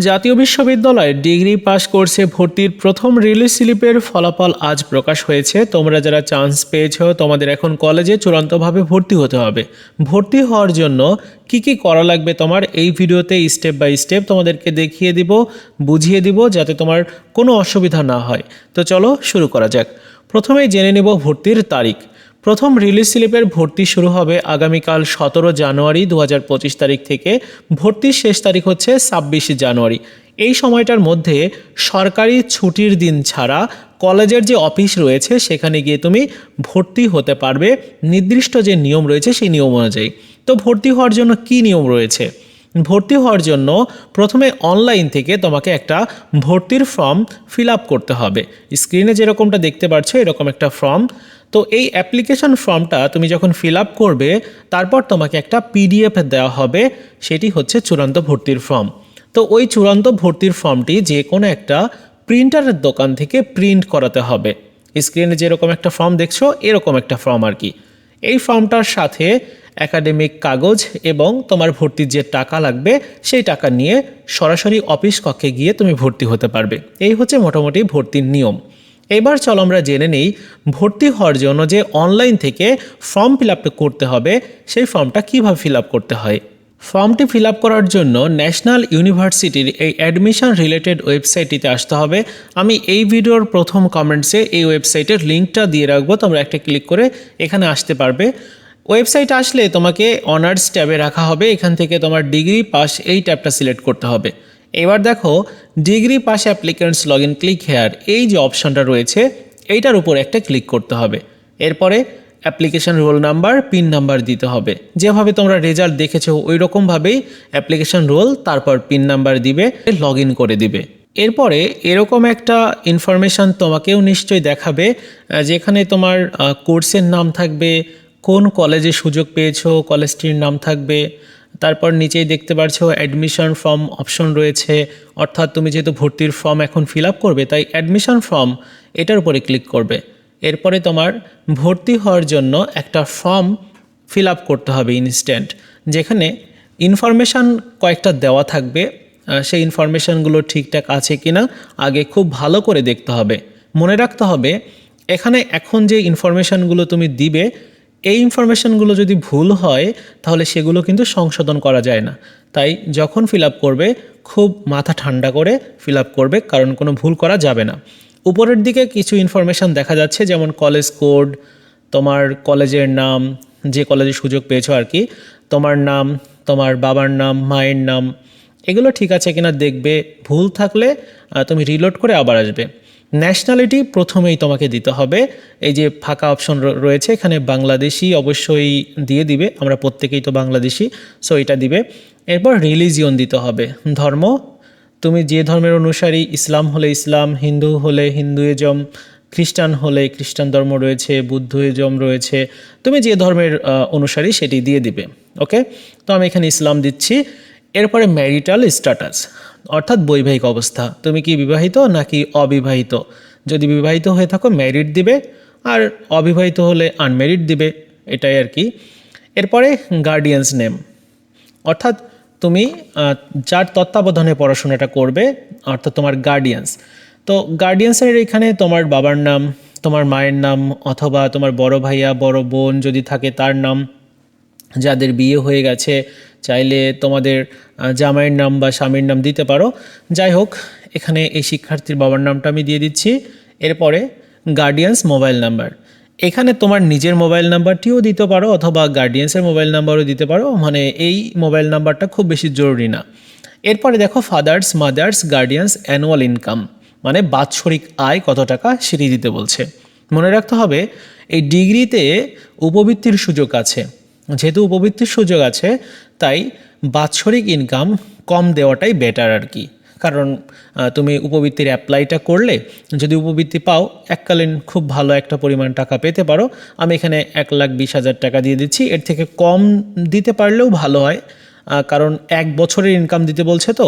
জাতীয় বিশ্ববিদ্যালয়ে degree pass কোর্সে ভর্তির প্রথম রিলিজ স্লিপের ফলাফল আজ প্রকাশ হয়েছে। তোমরা যারা চান্স পেয়েছ, তোমাদের এখন কলেজে চূড়ান্তভাবে ভর্তি হতে হবে। ভর্তি হওয়ার জন্য কি কি করা লাগবে তোমার, এই ভিডিওতে স্টেপ বাই স্টেপ তোমাদেরকে দেখিয়ে দিব, বুঝিয়ে দিব যাতে তোমার কোনো অসুবিধা না হয়। তো চলো শুরু করা যাক। প্রথমেই জেনে নেব ভর্তির তারিখ। প্রথম রিলিজ স্লিপের ভর্তি শুরু হবে আগামীকাল সতেরো জানুয়ারি দু হাজার পঁচিশ তারিখ থেকে। ভর্তির শেষ তারিখ হচ্ছে ছাব্বিশে জানুয়ারি। এই সময়টার মধ্যে সরকারি ছুটির দিন ছাড়া কলেজের যে অফিস রয়েছে, সেখানে গিয়ে তুমি ভর্তি হতে পারবে। নির্দিষ্ট যে নিয়ম রয়েছে, সেই নিয়ম অনুযায়ী। তো ভর্তি হওয়ার জন্য কী নিয়ম রয়েছে? ভর্তি হওয়ার জন্য প্রথমে অনলাইন থেকে তোমাকে একটা ভর্তির ফর্ম ফিল করতে হবে। স্ক্রিনে যেরকমটা দেখতে পাচ্ছ এরকম একটা ফর্ম তো এই অ্যাপ্লিকেশন ফর্মটা তুমি যখন ফিল আপ করবে, তারপর তোমাকে একটা পিডিএফ দেওয়া হবে, সেটি হচ্ছে চূড়ান্ত ভর্তির ফর্ম তো ওই চূড়ান্ত ভর্তির ফর্মটি যে কোনো একটা প্রিন্টারের দোকান থেকে প্রিন্ট করাতে হবে। স্ক্রিনে যেরকম একটা ফর্ম দেখছ, এরকম একটা ফর্ম আর কি। এই ফর্মটার সাথে একাডেমিক কাগজ এবং তোমার ভর্তির যে টাকা লাগবে, সেই টাকা নিয়ে সরাসরি অফিস কক্ষে গিয়ে তুমি ভর্তি হতে পারবে। এই হচ্ছে মোটামুটি ভর্তির নিয়ম। এবার চলো আমরা জেনে নেই ভর্তি হওয়ার জন্য যে অনলাইন থেকে ফর্ম ফিল করতে হবে, সেই ফর্মটা কীভাবে ফিল করতে হয়? ফর্মটি ফিল করার জন্য ন্যাশনাল ইউনিভার্সিটির এই অ্যাডমিশন রিলেটেড ওয়েবসাইটটিতে আসতে হবে। আমি এই ভিডিওর প্রথম কমেন্টসে এই ওয়েবসাইটের লিঙ্কটা দিয়ে রাখব, তোমরা একটা ক্লিক করে এখানে আসতে পারবে। ওয়েবসাইট আসলে তোমাকে অনার্স ট্যাবে রাখা হবে, এখান থেকে তোমার ডিগ্রি পাস এই ট্যাবটা সিলেক্ট করতে হবে। এবার দেখো degree pass applicants log in click here এই যে অপশনটা রয়েছে, এইটার উপর একটা ক্লিক করতে হবে। এরপরে application roll number pin number দিতে হবে। যেভাবে তোমরা রেজাল্ট দেখেছ ওই রকমভাবেই অ্যাপ্লিকেশন রোল তারপর পিন নাম্বার দিবে লগ ইন করে দিবে। এরপরে এরকম একটা ইনফরমেশান তোমাকেও নিশ্চয়ই দেখাবে যেখানে তোমার কোর্সের নাম থাকবে, কোন কলেজে সুযোগ পেয়েছ কলেজটির নাম থাকবে তারপর নিচেই দেখতে পাচ্ছ অ্যাডমিশন ফর্ম অপশন রয়েছে। অর্থাৎ তুমি যেহেতু ভর্তির ফর্ম এখন ফিল আপ করবে, তাই অ্যাডমিশন ফর্ম এটার উপরে ক্লিক করবে। এরপরে তোমার ভর্তি হওয়ার জন্য একটা ফর্ম ফিল আপ করতে হবে ইনস্ট্যান্ট যেখানে ইনফরমেশান কয়েকটা দেওয়া থাকবে। সেই ইনফরমেশানগুলো ঠিকঠাক আছে কি না আগে খুব ভালো করে দেখতে হবে। মনে রাখতে হবে, এখানে এখন যে ইনফরমেশানগুলো তুমি দিবে এই ইনফরমেশানগুলো যদি ভুল হয়, তাহলে সেগুলো কিন্তু সংশোধন করা যায় না। তাই যখন ফিল করবে, খুব মাথা ঠান্ডা করে ফিল করবে, কারণ কোনো ভুল করা যাবে না। উপরের দিকে কিছু ইনফরমেশান দেখা যাচ্ছে, যেমন কলেজ কোড তোমার কলেজের নাম, যে কলেজে সুযোগ পেয়েছ আর কি, তোমার নাম, তোমার বাবার নাম, মায়ের নাম, এগুলো ঠিক আছে কিনা দেখবে, ভুল থাকলে তুমি রিলোড করে আবার আসবে। ন্যাশনালিটি প্রথমেই তোমাকে দিতে হবে। এই যে ফাঁকা অপশন রয়েছে, এখানে বাংলাদেশি অবশ্যই দিয়ে দিবে। আমরা প্রত্যেকেই তো বাংলাদেশি সো এটা দিবে। এরপর রিলিজিয়ন দিতে হবে। ধর্ম, তুমি যে ধর্মের অনুসারী, ইসলাম হলে ইসলাম, হিন্দু হলে হিন্দুইজম খ্রিস্টান হলে খ্রিস্টান ধর্ম রয়েছে বুদ্ধিজম রয়েছে, তুমি যে ধর্মের অনুসারী সেটি দিয়ে দিবে। ওকে তো আমি এখানে ইসলাম দিচ্ছি। এরপরে ম্যারিটাল স্ট্যাটাস অর্থাৎ বৈবাহিক অবস্থা। তুমি কি বিবাহিত নাকি অবিবাহিত? যদি বিবাহিত হয়ে থাকো ম্যারিড দিবে, আর অবিবাহিত হলে আনম্যারিড দিবে, এটাই আর কি। এরপরে গার্ডিয়ানস নেম অর্থাৎ তুমি যার তত্ত্বাবধানে পড়াশোনাটা করবে, অর্থাৎ তোমার গার্ডিয়ানস তো গার্ডিয়ানসের এখানে তোমার বাবার নাম, তোমার মায়ের নাম, অথবা তোমার বড় ভাইয়া, বড় বোন যদি থাকে তার নাম, যাদের বিয়ে হয়ে গেছে চাইলে তোমাদের জামাইয়ের নাম বা স্বামীর নাম দিতে পারো। যাই হোক, এখানে এই শিক্ষার্থীর বাবার নামটা আমি দিয়ে দিচ্ছি। এরপরে গার্ডিয়ানস মোবাইল নাম্বার এখানে তোমার নিজের মোবাইল নাম্বারটিও দিতে পারো অথবা গার্ডিয়ানসের মোবাইল নাম্বারও দিতে পারো। মানে এই মোবাইল নাম্বারটা খুব বেশি জরুরি না। এরপরে দেখো fathers mothers guardians annual income মানে বাৎসরিক আয় কত টাকা সেটি দিতে বলছে। মনে রাখতে হবে, এই ডিগ্রিতে উপবৃত্তির সুযোগ আছে। যেহেতু উপবৃত্তির সুযোগ আছে, তাই বাৎসরিক ইনকাম কম দেওয়াটাই বেটার আর কি। কারণ তুমি উপবৃত্তির অ্যাপ্লাইটা করলে, যদি উপবৃত্তি পাও, এককালীন খুব ভালো একটা পরিমাণ টাকা পেতে পারো। আমি এখানে এক লাখ বিশ হাজার টাকা দিয়ে দিচ্ছি। এর থেকে কম দিতে পারলেও ভালো হয়। কারণ এক বছরের ইনকাম দিতে বলছে তো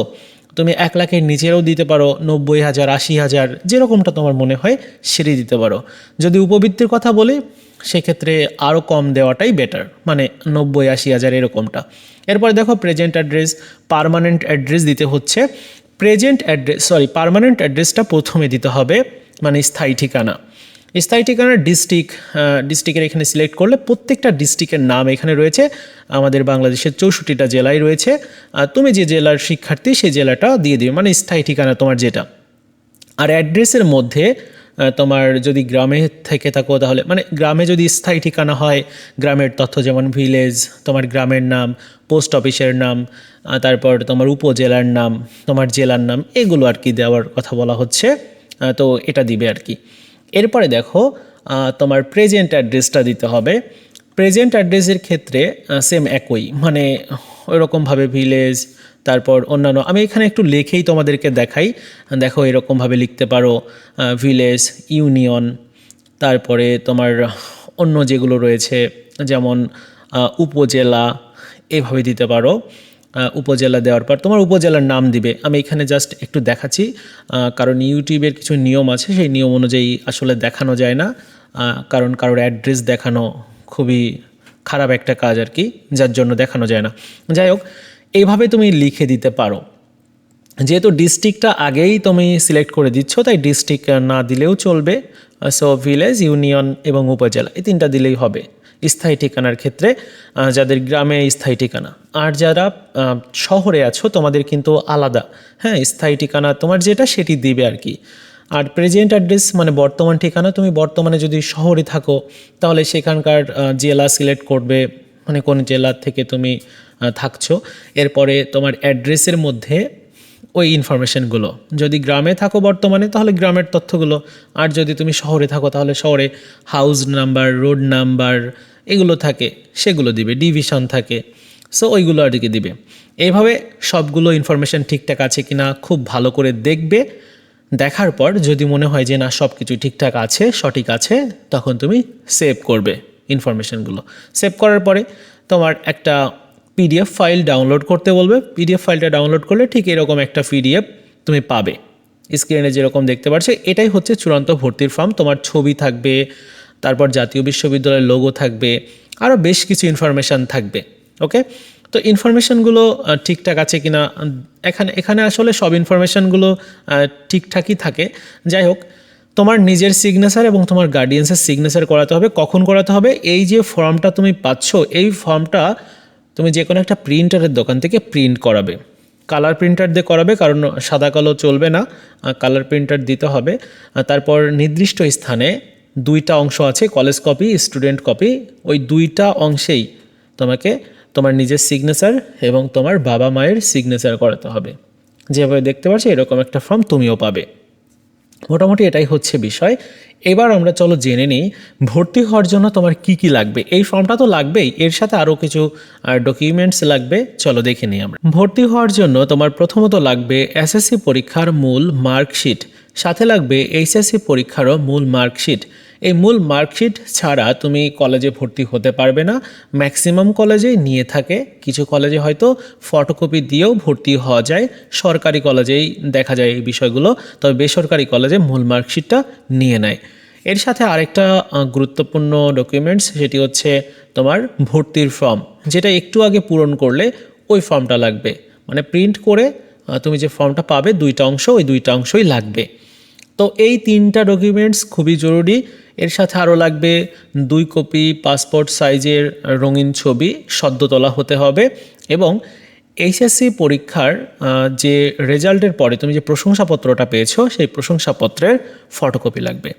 তুমি এক লাখের নিচেও দিতে পারো, নব্বই হাজার, আশি হাজার, যেরকমটা তোমার মনে হয় সেটি দিতে পারো। যদি উপবৃত্তির কথা বলি, সেক্ষেত্রে আরও কম দেওয়াটাই বেটার মানে নব্বই, আশি হাজার এরকমটা। এরপর দেখো প্রেজেন্ট অ্যাড্রেস পার্মানেন্ট অ্যাড্রেস দিতে হচ্ছে। প্রেজেন্ট অ্যাড্রেস সরি পারমানেন্ট অ্যাড্রেসটা প্রথমে দিতে হবে মানে স্থায়ী ঠিকানা। স্থায়ী ঠিকানা ডিস্ট্রিক্ট ডিস্ট্রিক্টের এখানে সিলেক্ট করলে প্রত্যেকটা ডিস্ট্রিক্টের নাম এখানে রয়েছে। আমাদের বাংলাদেশের চৌষট্টিটা জেলায় রয়েছে। আর তুমি যে জেলার শিক্ষার্থী, সেই জেলাটা দিয়ে দিবে মানে স্থায়ী ঠিকানা তোমার যেটা। আর অ্যাড্রেসের মধ্যে তোমার যদি গ্রামে থেকে থাকো তাহলে মানে গ্রামে যদি স্থায়ী ঠিকানা হয়, গ্রামের তথ্য যেমন ভিলেজ তোমার গ্রামের নাম পোস্ট অফিসের নাম তারপর তোমার উপজেলার নাম, তোমার জেলার নাম, এগুলো আর কি দেওয়ার কথা বলা হচ্ছে। তো এটা দিবে আর কি। এরপরে দেখো তোমার প্রেজেন্ট অ্যাড্রেসটা দিতে হবে। প্রেজেন্ট অ্যাড্রেসের ক্ষেত্রে সেম একই। মানে ওইরকমভাবে ভিলেজ তারপর অন্যান্য, আমি এখানে একটু লেখেই তোমাদেরকে দেখাই। দেখো, এরকমভাবে লিখতে পারো ভিলেজ ইউনিয়ন তারপরে তোমার অন্য যেগুলো রয়েছে, যেমন উপজেলা, এভাবে দিতে পারো। উপজেলা দেওয়ার পর তোমার উপজেলার নাম দিবে। আমি এখানে জাস্ট একটু দেখাচ্ছি কারণ ইউটিউবের কিছু নিয়ম আছে, সেই নিয়ম অনুযায়ী আসলে দেখানো যায় না কারণ কারোর অ্যাড্রেস দেখানো খুবই খারাপ একটা কাজ আর কি, যার জন্য দেখানো যায় না। যাই হোক, এইভাবে তুমি লিখে দিতে পারো। যেহেতু ডিস্ট্রিক্টটা আগেই তুমি সিলেক্ট করে দিচ্ছ, তাই ডিস্ট্রিক্ট না দিলেও চলবে সো ভিলেজ ইউনিয়ন এবং উপজেলা, এই তিনটা দিলেই হবে। স্থায়ী ঠিকানার ক্ষেত্রে যাদের গ্রামে স্থায়ী ঠিকানা। আর যারা শহরে আছো, তোমাদের কিন্তু আলাদা। হ্যাঁ স্থায়ী ঠিকানা তোমার যেটা সেটি দিবে আর কি। আর প্রেজেন্ট অ্যাড্রেস মানে বর্তমান ঠিকানা, তুমি বর্তমানে যদি শহরে থাকো, তাহলে সেখানকার জেলা সিলেক্ট করবে মানে কোন জেলা থেকে তুমি থাকছো। এরপরে তোমার অ্যাড্রেসের মধ্যে ওই ইনফরমেশনগুলো যদি গ্রামে থাকো বর্তমানে, তাহলে গ্রামের তথ্যগুলো। আর যদি তুমি শহরে থাকো, তাহলে শহরে হাউস নাম্বার রোড নাম্বার এগুলো থাকে, সেগুলো দিবে ডিভিশন থাকে। সো ওইগুলো আর কি দিবে। এইভাবে সবগুলো ইনফরমেশন ঠিকঠাক আছে কি না খুব ভালো করে দেখবে। দেখার পর যদি মনে হয় যে, না সব কিছু ঠিকঠাক আছে, সঠিক আছে, তখন তুমি সেভ করবে ইনফরমেশনগুলো সেভ করার পরে তোমার একটা পিডিএফ ফাইল ডাউনলোড করতে বলবে। পিডিএফ ফাইলটা ডাউনলোড করলে ঠিক এরকম একটা পিডিএফ তুমি পাবে। স্ক্রিনে যেরকম দেখতে পাচ্ছ এটাই হচ্ছে চূড়ান্ত ভর্তির ফর্ম তোমার ছবি থাকবে, তারপর জাতীয় বিশ্ববিদ্যালয়ের লোগো থাকবে আরও বেশ কিছু ইনফরমেশান থাকবে ওকে তো ইনফরমেশানগুলো ঠিকঠাক আছে কিনা, এখানে এখানে আসলে সব ইনফরমেশানগুলো ঠিকঠাকই থাকে। যাই হোক, তোমার নিজের সিগনেচার এবং তোমার গার্ডিয়ান্সের সিগনেচার করাতে হবে। কখন করাতে হবে? এই যে ফর্মটা তুমি পাচ্ছ, এই ফর্মটা তুমি যে কোনো একটা প্রিন্টারের দোকান থেকে প্রিন্ট করাবে। কালার প্রিন্টার দিয়ে করাবে, কারণ সাদা কালো চলবে না কালার প্রিন্টার দিতে হবে। তারপর নির্দিষ্ট স্থানে দুইটা অংশ আছে কলেজ কপি স্টুডেন্ট কপি ওই দুইটা অংশেই তোমাকে তোমার নিজের সিগনেচার এবং তোমার বাবা মায়ের সিগনেচার করাতে হবে। যেভাবে দেখতে পাচ্ছি এরকম একটা ফর্ম তুমিও পাবে। মোটামুটি এটাই হচ্ছে বিষয়। এবার আমরা চলো জেনে নিই, ভর্তি হওয়ার জন্য তোমার কি কি লাগবে? এই ফর্মটা তো লাগবেই, এর সাথে আরও কিছু ডকুমেন্টস লাগবে। চলো দেখে নিই আমরা। ভর্তি হওয়ার জন্য তোমার প্রথমত লাগবে এসএসসি পরীক্ষার মূল মার্কশিট সাথে লাগবে এইচএসসি পরীক্ষারও মূল মার্কশিট এই মূল মার্কশিট ছাড়া তুমি কলেজে ভর্তি হতে পারবে না। ম্যাক্সিমাম কলেজেই নিয়ে থাকে। কিছু কলেজে হয়তো ফটোকপি দিয়েও ভর্তি হওয়া যায়। সরকারি কলেজেই দেখা যায় এই বিষয়গুলো। তবে বেসরকারি কলেজে মূল মার্কশিটটা নিয়ে নেয়। এর সাথে আরেকটা গুরুত্বপূর্ণ ডকুমেন্টস সেটি হচ্ছে তোমার ভর্তির ফর্ম যেটা একটু আগে পূরণ করলে ওই ফর্মটা লাগবে। মানে প্রিন্ট করে তুমি যে ফর্মটা পাবে, দুইটা অংশ, ওই দুইটা অংশই লাগবে। তো এই তিনটা ডকুমেন্টস খুবই জরুরি। এর সাথে আরও লাগবে দুই কপি পাসপোর্ট সাইজের রঙিন ছবি সদ্য তোলা হতে হবে এবং এইচএসসি পরীক্ষার যে রেজাল্টের পরে তুমি যে প্রশংসাপত্রটা পেয়েছ, সেই প্রশংসাপত্রের ফটোকপি লাগবে।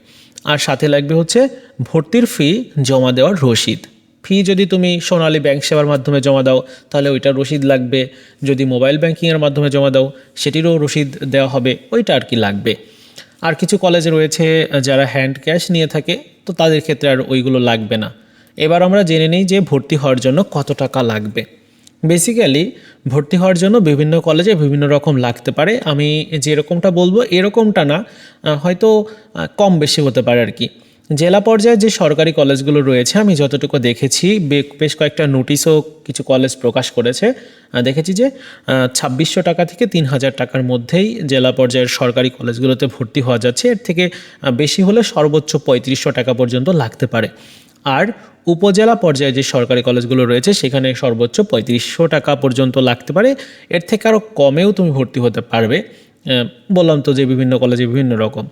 আর সাথে লাগবে হচ্ছে ভর্তির ফি জমা দেওয়ার রসিদ। ফি যদি তুমি সোনালী ব্যাংক সেবার মাধ্যমে জমা দাও, তাহলে ওইটার রসিদ লাগবে। যদি মোবাইল ব্যাংকিংয়ের মাধ্যমে জমা দাও, সেটিরও রসিদ দেওয়া হবে, ওইটা আর কি লাগবে। আর কিছু কলেজ রয়েছে যারা হ্যান্ড ক্যাশ নিয়ে থাকে, তো তাদের ক্ষেত্রে আর ওইগুলো লাগবে না। এবার আমরা জেনে নিই যে ভর্তি হওয়ার জন্য কত টাকা লাগবে। বেসিক্যালি ভর্তি হওয়ার জন্য বিভিন্ন কলেজে বিভিন্ন রকম লাগতে পারে। আমি যেরকমটা বলব, এরকমটা না হয়তো কম বেশি হতে পারে আর কি। জেলা পর্যায়ে যে সরকারি কলেজগুলো রয়েছে, আমি যতটুকু দেখেছি বেশ কয়েকটা নোটিশও কিছু কলেজ প্রকাশ করেছে। দেখেছি যে ছাব্বিশশো টাকা থেকে তিন হাজার টাকার মধ্যেই জেলা পর্যায়ের সরকারি কলেজগুলোতে ভর্তি হওয়া যাচ্ছে। এর থেকে বেশি হলে সর্বোচ্চ পঁয়ত্রিশশো টাকা পর্যন্ত লাগতে পারে। আর উপজেলা পর্যায়ে যে সরকারি কলেজগুলো রয়েছে, সেখানে সর্বোচ্চ পঁয়ত্রিশশো টাকা পর্যন্ত লাগতে পারে। এর থেকে আরও কমেও তুমি ভর্তি হতে পারবে। বললাম তো যে বিভিন্ন কলেজে বিভিন্ন রকম।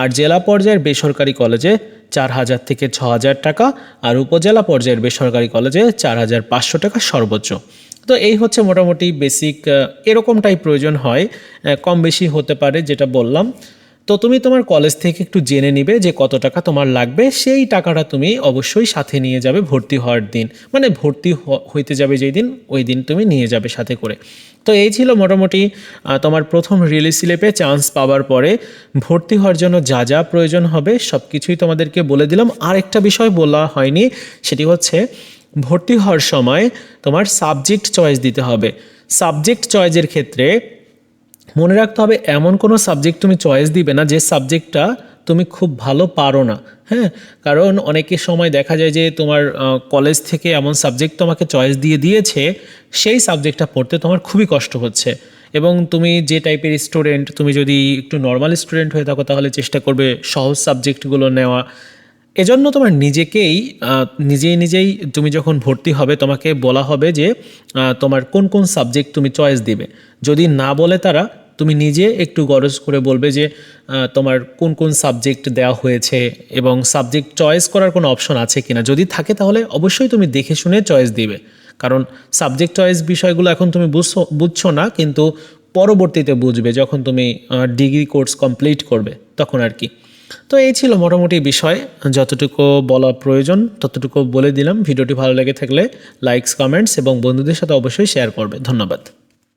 আর জেলা পর্যায়ের বেসরকারি কলেজে চার হাজার থেকে ছ হাজার টাকা আর উপজেলা পর্যায়ের বেসরকারি কলেজে চার হাজার পাঁচশো টাকা সর্বোচ্চ। তো এই হচ্ছে মোটামুটি বেসিক এরকমটাই প্রয়োজন হয়। কম বেশি হতে পারে যেটা বললাম। তো তুমি তোমার কলেজ থেকে একটু জেনে নিবে যে কত টাকা তোমার লাগবে। সেই টাকাটা তুমি অবশ্যই সাথে নিয়ে যাবে ভর্তি হওয়ার দিন। মানে ভর্তি হইতে যাবে যেই দিন, ওই দিন তুমি নিয়ে যাবে সাথে করে। তো এই ছিল মোটামুটি তোমার প্রথম রিলিজ স্লিপে চান্স পাওয়ার পরে। ভর্তি হওয়ার জন্য যা যা প্রয়োজন হবে সব কিছুই তোমাদেরকে বলে দিলাম। আর একটা বিষয় বলা হয়নি, সেটি হচ্ছে ভর্তি হওয়ার সময় তোমার সাবজেক্ট চয়েস দিতে হবে। সাবজেক্ট চয়েসের ক্ষেত্রে মনে রাখতে হবে, এমন কোনো সাবজেক্ট তুমি চয়েস দিবে না যে সাবজেক্টটা তুমি খুব ভালো পারো না। হ্যাঁ? কারণ অনেকের সময় দেখা যায় যে তোমার কলেজ থেকে এমন সাবজেক্ট তোমাকে চয়েস দিয়ে দিয়েছে, সেই সাবজেক্টটা পড়তে তোমার খুবই কষ্ট হচ্ছে। এবং তুমি যে টাইপের স্টুডেন্ট তুমি যদি একটু নর্মাল স্টুডেন্ট হয়ে থাকো, তাহলে চেষ্টা করবে সহজ সাবজেক্টগুলো নেওয়া। এজন্য তোমার নিজেকেই নিজেই নিজেই তুমি যখন ভর্তি হবে, তোমাকে বলা হবে যে তোমার কোন কোন সাবজেক্ট তুমি চয়েস দিবে। যদি না বলে তারা তুমি নিজে একটু গরজ করে বলবে যে তোমার কোন কোন সাবজেক্ট দেওয়া হয়েছে এবং সাবজেক্ট চয়েস করার কোনো অপশন আছে কিনা। যদি থাকে তাহলে অবশ্যই তুমি দেখে শুনে চয়েস দিবে। কারণ সাবজেক্ট চয়েস বিষয়গুলো এখন তুমি বুঝছ বুঝছ না, কিন্তু পরবর্তীতে বুঝবে যখন তুমি ডিগ্রি কোর্স কমপ্লিট করবে, তখন আর কি। তো এই ছিল মোটামুটি বিষয়। যতটুকু বলা প্রয়োজন, ততটুকু বলে দিলাম। ভিডিওটি ভালো লেগে থাকলে লাইকস কমেন্টস এবং বন্ধুদের সাথে অবশ্যই শেয়ার করবে। ধন্যবাদ।